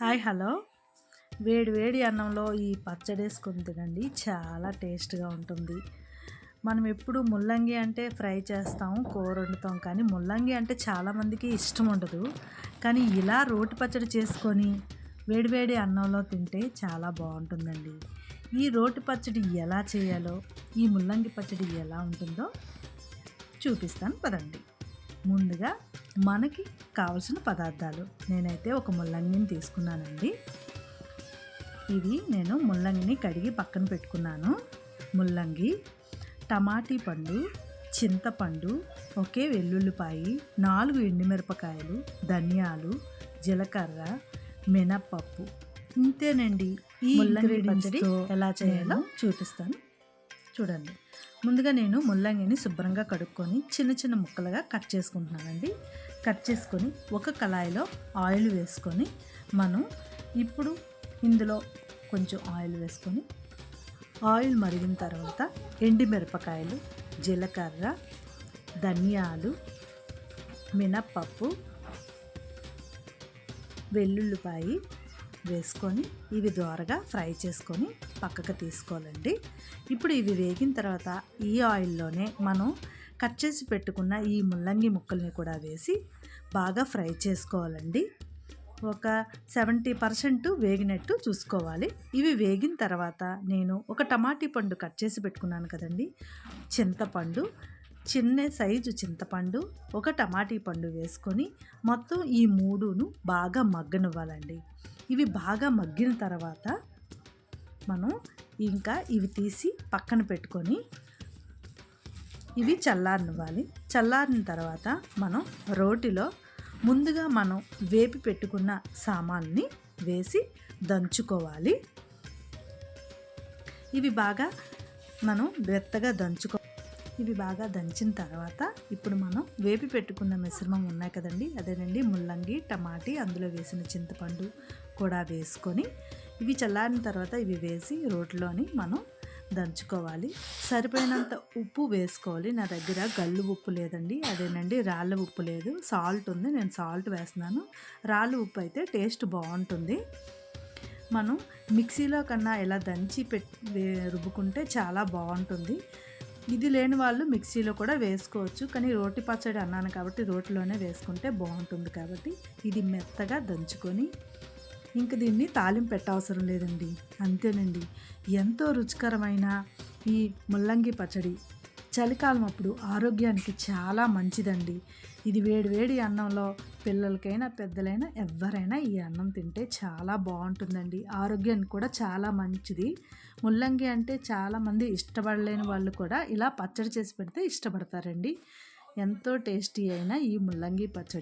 Hi hello. వేడి వేడి అన్నంలో ఈ పచ్చడి వేసుకుని తినండి. చాలా టేస్ట్గా ఉంటుంది. మనం ఎప్పుడు ముల్లంగి అంటే ఫ్రై చేస్తాం కూర వండుతాం కానీ ముల్లంగి అంటే చాలామందికి ఇష్టం ఉండదు. కానీ ఇలా రోటి పచ్చడి చేసుకొని వేడివేడి అన్నంలో తింటే చాలా బాగుంటుందండి. ఈ రోటి పచ్చడి ఎలా చేయాలో ఈ ముల్లంగి పచ్చడి ఎలా ఉంటుందో చూపిస్తాను పదండి. ముందుగా మనకి కావలసిన పదార్థాలు. నేనైతే ఒక ముల్లంగిని తీసుకున్నానండి. ఇది నేను ముల్లంగిని కడిగి పక్కన పెట్టుకున్నాను. ముల్లంగి టమాటీ పండు చింతపండు ఒకే వెల్లుల్లిపాయి నాలుగు ఎండుమిరపకాయలు ధనియాలు జీలకర్ర మినప్పప్పు. ఇంతేనండి. ఈ ముల్లంగి పచ్చడి ఎలా చేయాలో చూపిస్తాను. చూడండి. ముందుగా నేను ముల్లంగిని శుభ్రంగా కడుక్కొని చిన్న చిన్న ముక్కలుగా కట్ చేసుకుంటున్నానండి. కట్ చేసుకొని ఒక కళాయిలో ఆయిల్ వేసుకొని మనం ఇప్పుడు ఇందులో కొంచెం ఆయిల్ వేసుకొని ఆయిల్ మరిగిన తర్వాత ఎండిమిరపకాయలు జీలకర్ర ధనియాలు మినప్పప్పు వెల్లుల్లిపాయి వేసుకొని ఇవి ద్వారగా ఫ్రై చేసుకొని పక్కకు తీసుకోవాలండి. ఇప్పుడు ఇవి వేగిన తర్వాత ఈ ఆయిల్లోనే మనం కట్ చేసి పెట్టుకున్న ఈ ముల్లంగి ముక్కల్ని కూడా వేసి బాగా ఫ్రై చేసుకోవాలండి. ఒక సెవెంటీ పర్సెంట్ వేగినట్టు చూసుకోవాలి. ఇవి వేగిన తర్వాత నేను ఒక టమాటీ పండు కట్ చేసి పెట్టుకున్నాను కదండి. చింతపండు చిన్న సైజు చింతపండు ఒక టమాటీ పండు వేసుకొని మొత్తం ఈ మూడును బాగా మగ్గనివ్వాలండి. ఇవి బాగా మగ్గిన తర్వాత మనం ఇంకా ఇవి తీసి పక్కన పెట్టుకొని ఇవి చల్లారనివ్వాలి. చల్లారిన తర్వాత మనం రోటిలో ముందుగా మనం వేపి పెట్టుకున్న సామాన్ని వేసి దంచుకోవాలి. ఇవి బాగా మనం మెత్తగా దంచుకో ఇవి బాగా దంచిన తర్వాత ఇప్పుడు మనం వేపి పెట్టుకున్న మిశ్రమం ఉన్నాయి కదండి అదేనండి ముల్లంగి టమాటీ అందులో వేసిన చింతపండు కూడా వేసుకొని ఇవి చల్లారిన తర్వాత ఇవి వేసి రోట్లోని మనం దంచుకోవాలి. సరిపోయినంత ఉప్పు వేసుకోవాలి. నా దగ్గర గల్లు ఉప్పు లేదండి అదేనండి రాళ్ళ ఉప్పు లేదు. సాల్ట్ ఉంది నేను సాల్ట్ వేస్తున్నాను. రాళ్ళు ఉప్పు అయితే టేస్ట్ బాగుంటుంది. మనం మిక్సీలో కన్నా ఇలా దంచి పెట్టి రుబ్బుకుంటే చాలా బాగుంటుంది. ఇది లేని వాళ్ళు మిక్సీలో కూడా వేసుకోవచ్చు. కానీ రోటి పచ్చడి అన్నాను కాబట్టి రోటిలోనే వేసుకుంటే బాగుంటుంది కాబట్టి ఇది మెత్తగా దంచుకొని ఇంక దీన్ని తాలింపు పెట్టవసరం లేదండి. అంతేనండి. ఎంతో రుచికరమైన ఈ ముల్లంగి పచ్చడి చలికాలం అప్పుడు ఆరోగ్యానికి చాలా మంచిదండి. ఇది వేడి వేడి అన్నంలో పిల్లలకైనా పెద్దలైనా ఎవరైనా ఈ అన్నం తింటే చాలా బాగుంటుందండి. ఆరోగ్యానికి కూడా చాలా మంచిది. ముల్లంగి అంటే చాలామంది ఇష్టపడలేని వాళ్ళు కూడా ఇలా పచ్చడి చేసి పెడితే ఇష్టపడతారండి. ఎంతో టేస్టీ అయిన ఈ ముల్లంగి పచ్చడి.